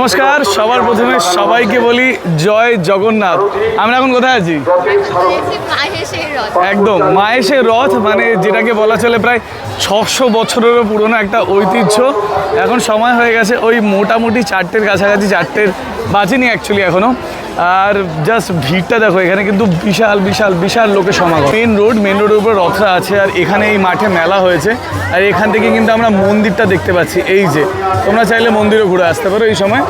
নমস্কার, সবার প্রথমে সবাইকে বলি জয় জগন্নাথ। আমরা এখন কোথায় আছি? একদম মায়েশের রথ মানে যেটাকে বলা চলে প্রায় ছশো বছরেরও পুরনো একটা ঐতিহ্য। এখন সময় হয়ে গেছে ওই মোটামুটি চারটের কাছাকাছি, চারটের বাজেনি অ্যাকচুয়ালি এখনও আর জাস্ট ভিড়টা দেখো, এখানে কিন্তু বিশাল বিশাল বিশাল লোকের সমাগম। মেন রোড মেন রোডের উপর রথটা আছে, আর এখানে এই মাঠে মেলা হয়েছে। আর এখান থেকে কিন্তু আমরা মন্দিরটা দেখতে পাচ্ছি। এই যে, তোমরা চাইলে মন্দিরও ঘুরে আসতে পারো এই সময়।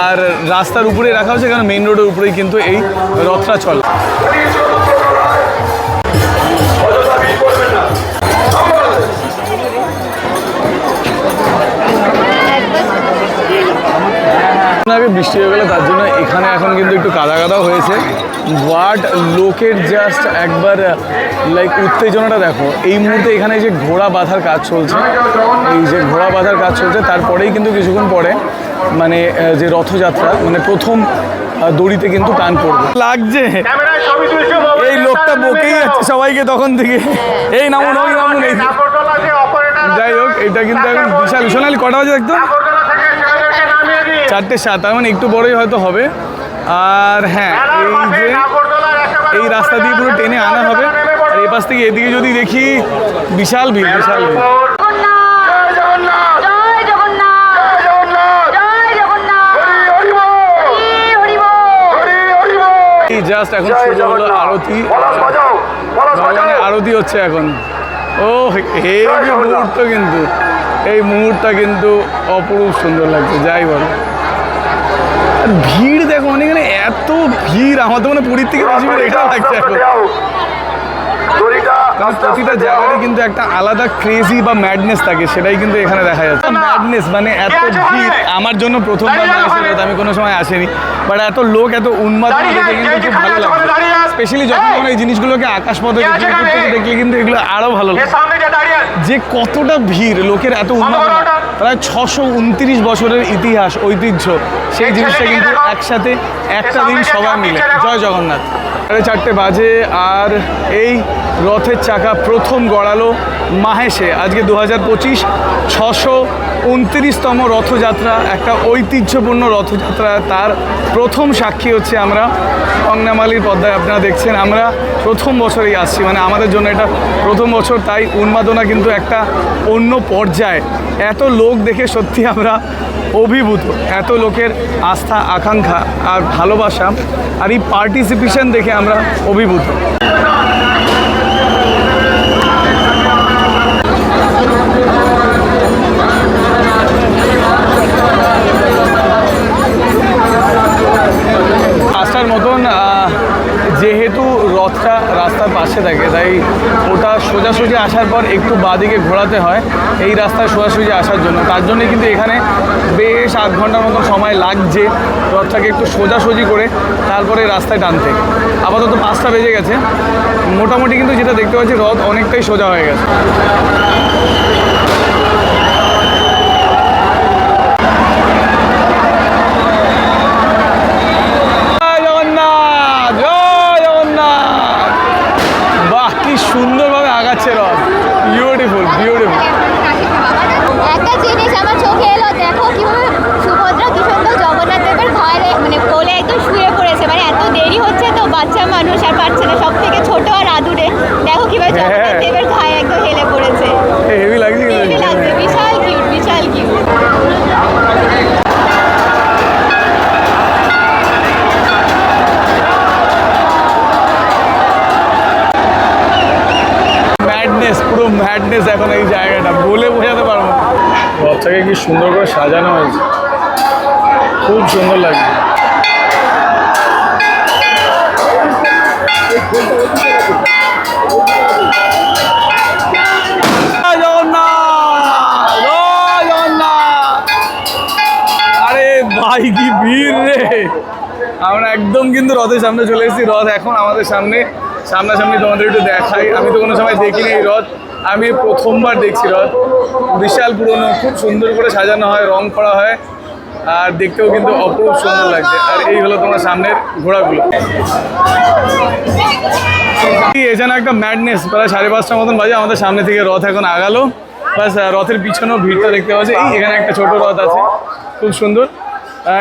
আর রাস্তার উপরে রাখা হয়েছে, কারণ মেন রোডের উপরেই কিন্তু এই রথটা চলে। আগে বৃষ্টি হয়ে গেলে তার জন্য এখানে এখন কিন্তু একটু কাদা কাদাও হয়েছে বাট লোকের জাস্ট একবার লাইক উত্তেজনাটা দেখো এই মুহূর্তে এখানে যে ঘোড়া বাঁধার কাজ চলছে এই যে ঘোড়া বাঁধার কাজ চলছে তারপরেই কিন্তু কিছুক্ষণ পরে মানে যে রথযাত্রা মানে প্রথম দড়িতে কিন্তু টান পড়বে লাগছে এই লোকটা বকেই যাচ্ছে সবাইকে তখন থেকে এই নামুন ওই নামুন যাই হোক এটা কিন্তু এখন বিশাল সোনালি কটা বাজে একদম চারটে সাত তার মানে একটু বড়ই হয়তো হবে। আর হ্যাঁ এই যে এই রাস্তা দিয়ে পুরো টেনে আনা হবে। আর এই পাশ থেকে এদিকে যদি দেখি বিশাল ভিড় বিশাল ভিড়। জয় জগন্নাথ। জয় জগন্নাথ। হরি বল। এই জাস্ট এখন শুরু হলো আরতি। ভগবানের আরতি হচ্ছে এখন। ও এই মুহূর্ত কিন্তু। এই মুহূর্তটা কিন্তু অপরূপ সুন্দর লাগছে যাই বলো। ভিড় দেখো মানে এখানে এত ভিড় আমার তো মানে পুরীর থেকে বেশি ভিড় এখানে লাগছে এখন। প্রতিটা জায়গায় কিন্তু একটা আলাদা ক্রেজি বা ম্যাডনেস থাকে সেটাই কিন্তু এখানে দেখা যাচ্ছে। ম্যাডনেস মানে এত ভিড় আমার জন্য প্রথমবার মানুষের কথা আমি কোনো সময় আসেনি। বাট এত লোক এত উন্মাদ কিন্তু খুব ভালো লাগছে। স্পেশালি যখন এই। জিনিসগুলোকে আকাশপথে দেখলে কিন্তু এগুলো আরও ভালো লাগে। যে কতটা ভিড় লোকের এত উন্মাদনা প্রায় ছশো উনত্রিশ বছরের ইতিহাস ঐতিহ্য। সেই জিনিসটা কিন্তু একসাথে একটা দিন সবাই মিলে। জয় জগন্নাথ। সাড়ে চারটে বাজে আর এই রথের চাকা প্রথম গড়ালো মাহেশে। আজকে দু হাজার পঁচিশ ছশো উনত্রিশতম রথযাত্রা, একটা ঐতিহ্যপূর্ণ রথযাত্রা। তার প্রথম সাক্ষী হচ্ছে আমরা। অংনামালির পদ্মায় আপনারা দেখছেন, আমরা প্রথম বছরেই আসছি। মানে আমাদের জন্য এটা প্রথম বছর, তাই উন্মাদনা কিন্তু একটা অন্য পর্যায়ে। এত লোক দেখে সত্যি আমরা অভিভূত। এত লোকের আস্থা, আকাঙ্ক্ষা আর ভালোবাসা আর এই পার্টিসিপেশন দেখে আমরা অভিভূত পাঁচটার মতন আহ, যেহেতু রথটা রাস্তার পাশে থাকে তাই ওটা সোজাসুজি আসার পর একটু বাঁদিকে ঘোরাতে হয়, এই রাস্তায় সোজাসুজি আসার জন্য। তার জন্য কিন্তু এখানে বেশ আধ ঘণ্টার মতো সময় লাগছে। রথটাকে একটু সোজাসুজি করে তারপরে রাস্তায় টানতে। আপাতত পাঁচটা বেজে গেছে। মোটামুটি কিন্তু যেটা দেখতে পাচ্ছি, রথ অনেকটাই সোজা হয়ে গেছে জয় জগন্নাথ জয় জগন্নাথ বাহ কি সুন্দরভাবে আগাচ্ছে রথ বিউটিফুল বিউটিফুল একটা জিনিস আমার চোখে এলো দেখো কীভাবে সুভদ্রা কি সুন্দর জগন্নাথ দেবের ঘরে মানে কোলে একদম শুয়ে পড়েছে। মানে এত দেরি হচ্ছে তো বাচ্চা মানুষ আর পারছে না সব থেকে ছোট আর আদুরে। দেখো কীভাবে হ্যাঁ। জগন্নাথ দেবের ঘায়ে একদম হেলে পড়েছে হেভি লাগছে হেভি কিন্তু লাগছে বিশাল কিউট বিশাল কিউট ম্যাডনেস পুরো ম্যাডনেস এখন এই জায়গাটা বলে বোঝাতে পারব। রথটাকে কি সুন্দর করে সাজানো হয়েছে। খুব সুন্দর লাগছে। আরে ভাই কি ভিড় রে। আমরা একদম কিন্তু রথের সামনে চলে এসেছি। রথ এখন আমাদের সামনে। সামনাসামনি তোমাদের একটু দেখাই। আমি তো কোনো সময় দেখিনি এই রথ। আমি প্রথমবার দেখছি রথ। বিশাল পুরনো, খুব সুন্দর করে সাজানো হয়, রং করা হয়, আর দেখতেও কিন্তু অপরূপ সুন্দর লাগছে। আর এই হলো তোমার সামনের ঘোড়াগুলো। এই যেন একটা ম্যাডনেস প্রায় সাড়ে পাঁচটার মতন বাজে, আমাদের সামনে থেকে রথ এখন আগালো। বাস রথের পিছনেও ভিড়টা দেখতে পাচ্ছি। এই এখানে একটা ছোট রথ আছে, খুব সুন্দর।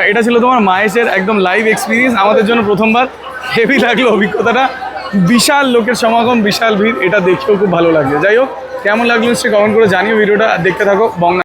এটা ছিল তোমার মাহেশের একদম লাইভ এক্সপিরিয়েন্স আমাদের জন্য প্রথমবার। হেভি লাগল অভিজ্ঞতাটা। বিশাল লোকের সমাগম, বিশাল ভিড়, এটা দেখেও খুব ভালো লাগছে যাই হোক, কেমন লাগল সে কমেন্ট করে জানিও ভিডিওটা। দেখতে থাকো বংলা